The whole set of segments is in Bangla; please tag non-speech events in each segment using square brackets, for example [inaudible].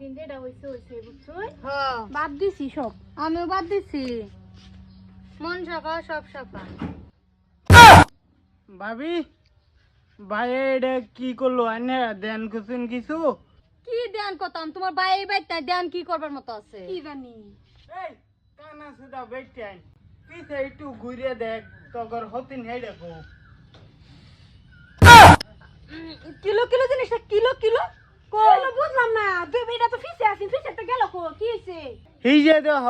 দিন যেটা হয়েছে হয়েছে বুঝছুই হ্যাঁ। বাদ দিছি সব। আমিও বাদ দিছি। মন সাফা সব সাফা। ভাবি ভাই এটা কি করল? আনে দেন কুসুন কিছু? কি ধ্যান করতাম তোমার বাই বাইতে ধ্যান কি করবার মতো আছে? কি জানি। এই কানা সুদা পিছে একটু ঘুরে দেখ তগর হতিন হে দেখো। কিলো কিলো জিনিসটা কিলো কিলো? কইলো বুঝলাম না দুই এটা তো ফিসে আছি ফিসে তো গেল কো কি হইছে? এই যে দেহ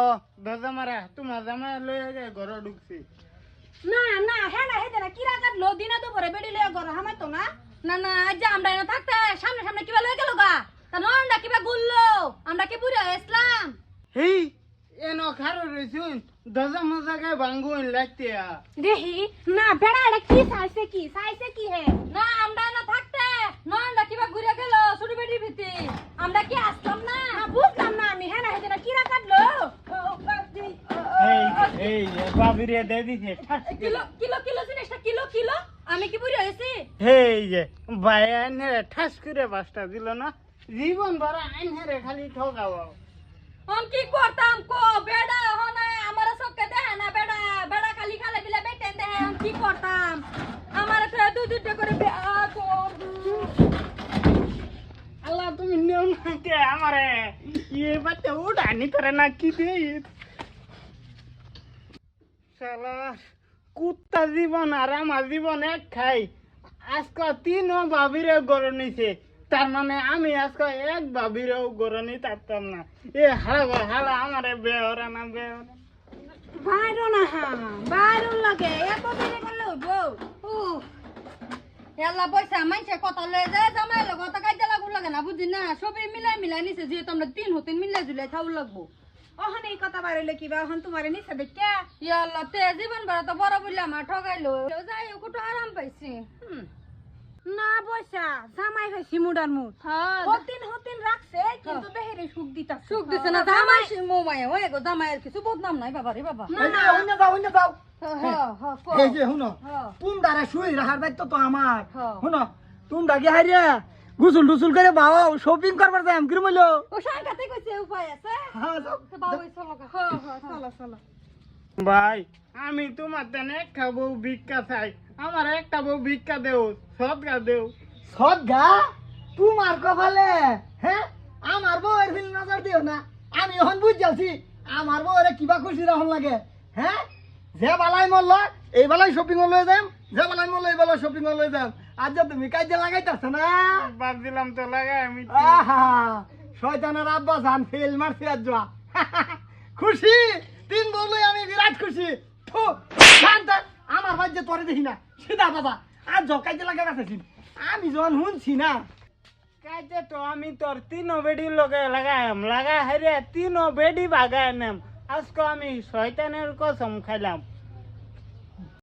দাদা মারা তোমার জামা লয়ে যায় ঘর ঢুকছি। না না না হেতে না কিরা কাটলো দিনা দুপুরে বেড়ি লয়ে গর হামাই তো না? না না আজ আমরা এনে থাকতে সামনে সামনে কিবা গেল গা? তা কিবা গুললো? আমরা কি বুড়ি হয়েছিলাম এই এন খারো রইছুন দাদা মজাকে ভাঙ্গুন লাগতে দেহি না বেড়া এটা কি চাইছে কি? চাইছে কি হে? না আমরা এনে থাকতে নন্ডা কিবা ঘুরে গেল ছোট বেটির ভিতরে আমরা কি আসলাম না না বুঝলাম না আমি হ্যাঁ না হেতে না কিরা কাটলো ও, ও, দেহি, ও, ও, কিলো কিলো কিলো জিনিসটা কিলো কিলো? আমি কি না। জীবন ভরা খালি কি করতাম বেড়া আমার সবকে না বেড়া। বেড়া খালি খালে কি করতাম? আমার দু দুটো করে আল্লাহ তুমি নেও না আমারে? ইয়ে বাচ্চা উড়ানি করে না কি দিয়ে? শালা কুত্তা জীবন আর আমার জীবন এক খাই আজকে তিন ভাবিরে গড় নিছে তার মানে আমি আজকে এক ভাবিরেও গড় নি পারতাম না। এ, হালা হালা আমারে বেহরা না বেহরা বাইরো না হা বাইরো লাগে। এত দেরি করলে হইব এলা পয়সা মাইছে কত লয়ে যায় জামাই লগ কত কাজে লাগু লাগে না বুঝি না? সবই মিলাই মিলাই নিছে, যেহেতু আমরা তিন হতেন মিলাই জুলাই খাও লাগবো। অহন এই কথা বাইরে কিবা অহন তোমারে নিছে দেখে? ইয়াল্লা তে জীবন ভরা তো বড় বললে আমার ঠগাইলো। যাই হোক একটু আরাম পাইছি। না পয়সা জামাই হইছি মুডার মুড। হ্যাঁ। হতিন হতিন রাখছে কিন্তু বেহেরে সুখ দিতা সুখ দিছে না জামাই মোমাই ওই গো জামাইয়ের কিছু বদনাম নাই বাবা রে বাবা। এই যে অন্য যাও অন্য যাও হ্যাঁ হ্যাঁ এই যে শুনো হ্যাঁ। তুমি দ্বারা শুই রাখার দায়িত্ব তো আমার। হ্যাঁ। শুনো তুমি ডাকি হারিয়া গুসুল টুসুল করে বাবা শপিং করবার যাই আমি কিরম হইল ও সাংঘাতে কইছে উপায় আছে? হ্যাঁ যাও তো বাবু চলো গা। হ্যাঁ হ্যাঁ চলো চলো। ভাই আমি তোমার দেন একটা বউ ভিক্ষা চাই। আমার একটা বউ ভিক্ষা দেও সদগা দেও। সদগা তোমার কপালে? হ্যাঁ? আমার বউয়ের ফিল নজর দিও না। আমি এখন বুঝ যাচ্ছি আমার বউরে কিবা খুশি রাখুন লাগে। হ্যাঁ? যে বালাই মরল এই বেলায় শপিং লয়ে যাম যে বালাই মরল এই বেলায় শপিং লয়ে যাম। আজ তুমি কাজে লাগাইতেছ না? বাদ দিলাম তো লাগাই আমি আহা শয়তানের আব্বা জান ফেল মারছি আজ যা [laughs] খুশি? তিন বললে আমি বিরাট খুশি। থু, শান্ত, আমার বাজ্যে তোরে দেখি না সিধা বাবা। আর জকাইতে লাগা গেছে আমি যখন শুনছি না। কাজে তো আমি তোর তিন বেডি লগে লাগাইম লাগা হেরে তিন বেডি বাগাই নেম আজকে আমি শয়তানের কসম খাইলাম।